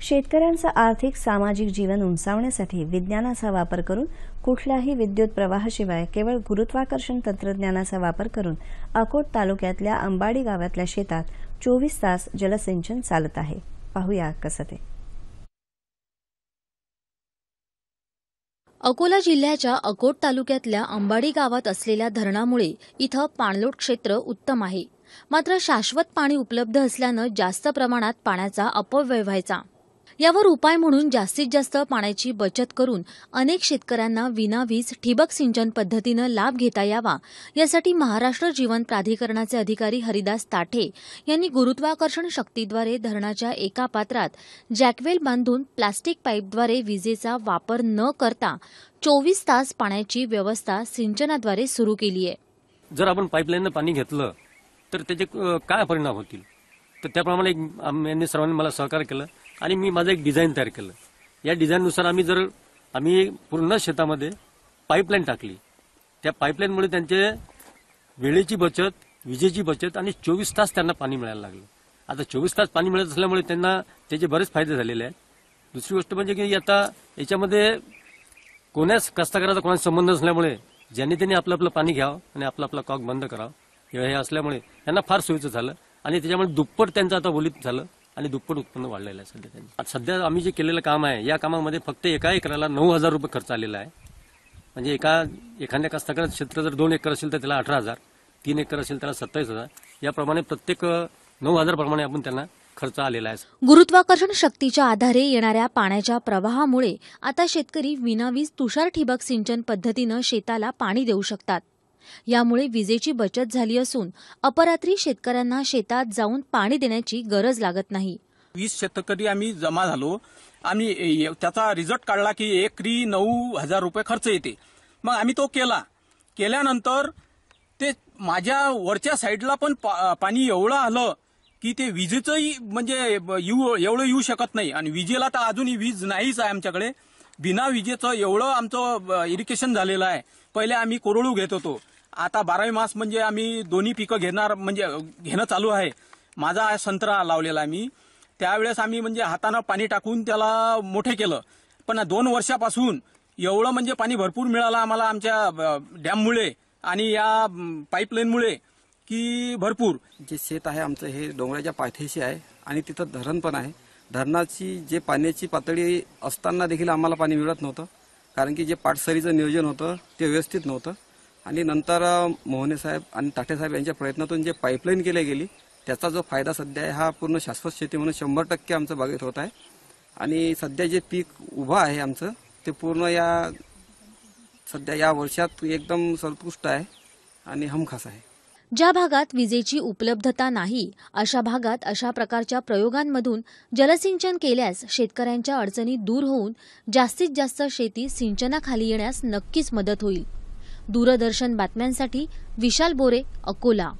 शेतकऱ्यांचं आर्थिक सामाजिक जीवन उंचावण्यासाठी विज्ञानाचा वापर करून कुठल्याही विद्युत प्रवाहाशिवाय केवळ गुरुत्वाकर्षण तंत्रज्ञानाचा वापर करून अकोट तालुक्यातल्या अंबाडी गावातल्या शेतात चोवीस तास जलसिंचन चालत आहे. पाहूया कसं ते. अकोला जिल्ह्याच्या अकोट तालुक्यातल्या अंबाडी गावात असलेल्या धरणामुळे इथं पाणलोट क्षेत्र उत्तम आहे. मात्र शाश्वत पाणी उपलब्ध असल्यानं जास्त प्रमाणात पाण्याचा अपव्यय व्हायचा. यावर उपाय म्हणून जास्तीत जास्त पाण्याची बचत करून अनेक शेतकऱ्यांना विनावीज ठिबक सिंचन पद्धतीनं लाभ घेता यावा. यासाठी महाराष्ट्र जीवन प्राधिकरणाचे अधिकारी हरिदास ताठे यांनी गुरुत्वाकर्षण शक्तीद्वारे धरणाच्या एका पात्रात जॅकवेल बांधून प्लास्टिक पाईपद्वारे विजेचा वापर न करता चोवीस तास पाण्याची व्यवस्था सिंचनाद्वारे सुरू केली आहे. जर आपण पाईपलाईननं पाणी घेतलं तर त्याचे काय परिणाम होतील? तर त्याप्रमाणे यांनी सर्वांनी मला सहकार्य केलं. आणि मी माझं एक डिझाईन तयार केलं. या डिझाईननुसार आम्ही जर आम्ही पूर्ण शेतामध्ये पाईपलाईन टाकली. त्या पाईपलाईनमुळे त्यांचे वेळेची बचत विजेची बचत आणि चोवीस तास त्यांना पाणी मिळायला लागलं. आता चोवीस तास पाणी मिळत असल्यामुळे त्यांना त्याचे बरेच फायदे झालेले आहेत. दुसरी गोष्ट म्हणजे की आता याच्यामध्ये कोणाच कष्टकऱ्याचा कोणाचा संबंध नसल्यामुळे ज्यांनी त्यांनी आपलं आपलं पाणी घ्यावं आणि आपलं आपलं कॉक बंद करावं हे असल्यामुळे त्यांना फार सोयीचं झालं. आणि त्याच्यामुळे दुप्पट त्यांचं आता बोलीत झालं. आणि दुप्पट उत्पन्न वाढलेलं आहे सध्या त्यांनी सध्या आम्ही जे केलेलं काम आहे या कामामध्ये फक्त एका एकराला नऊ हजार रुपये खर्च आलेला आहे. म्हणजे एका एखाद्या कष्टकऱ्याचं क्षेत्र जर दोन एकर असेल तर त्याला अठरा हजार तीन एकर असेल त्याला सत्तावीस हजार. याप्रमाणे प्रत्येक नऊ हजार प्रमाणे आपण त्यांना खर्च आलेला आहे. गुरुत्वाकर्षण शक्तीच्या आधारे येणाऱ्या पाण्याच्या प्रवाहामुळे आता शेतकरी विनावीज तुषार ठिबक सिंचन पद्धतीनं शेताला पाणी देऊ शकतात. यामुळे विजेची बचत झाली असून अपरात्री शेतकऱ्यांना शेतात जाऊन पाणी देण्याची गरज लागत नाही. वीस शेतकरी आम्ही जमा झालो. आम्ही त्याचा रिझल्ट काढला की एकरी नऊ हजार रुपये खर्च येते. मग आम्ही तो केला. केल्यानंतर ते माझ्या वरच्या साईडला पण पा- पाणी एवढं आलं की ते विजेचंही म्हणजे येऊ एवढं येऊ शकत नाही. आणि विजेला तर अजूनही वीज नाहीच आहे आमच्याकडे. बिना विजेचं एवढं आमचं इरिगेशन झालेलं आहे. पहिले आम्ही कोरडू घेत होतो. आता बारावी मास म्हणजे आम्ही दोन्ही पिकं घेणार म्हणजे घेणं चालू आहे. माझा हा संत्रा लावलेला आहे मी. त्यावेळेस आम्ही म्हणजे हातानं पाणी टाकून त्याला मोठे केलं. पण दोन वर्षापासून एवढं म्हणजे पाणी भरपूर मिळालं आम्हाला आमच्या डॅममुळे आणि या पाईपलाईनमुळे की भरपूर. जे शेत आहे आमचं हे डोंगराच्या पायथ्याशी आहे आणि तिथं धरण पण आहे. धरणाची जे पाण्याची पातळी असताना देखील आम्हाला पाणी मिळत नव्हतं. कारण की जे पाटसरीचं नियोजन होतं ते व्यवस्थित नव्हतं. आणि नंतर मोहने साहेब आणि ताठे साहेब यांच्या प्रयत्नातून जे पाईपलाईन केली गेली त्याचा जो फायदा सध्या आहे हा पूर्ण शाश्वत शेती म्हणून शंभर टक्के आमचं बागेत होत आहे. आणि सध्या जे पीक उभं आहे आमचं ते पूर्ण या सध्या या वर्षात एकदम सर्वोत्कृष्ट आहे आणि हमखास आहे. ज्या भागात विजेची उपलब्धता नाही अशा भागात अशा प्रकारच्या प्रयोगांमधून जलसिंचन केल्यास शेतकऱ्यांच्या अडचणी दूर होऊन जास्तीत जास्त शेती सिंचनाखाली येण्यास नक्कीच मदत होईल. दूरदर्शन बातम्यांसाठी विशाल बोरे अकोला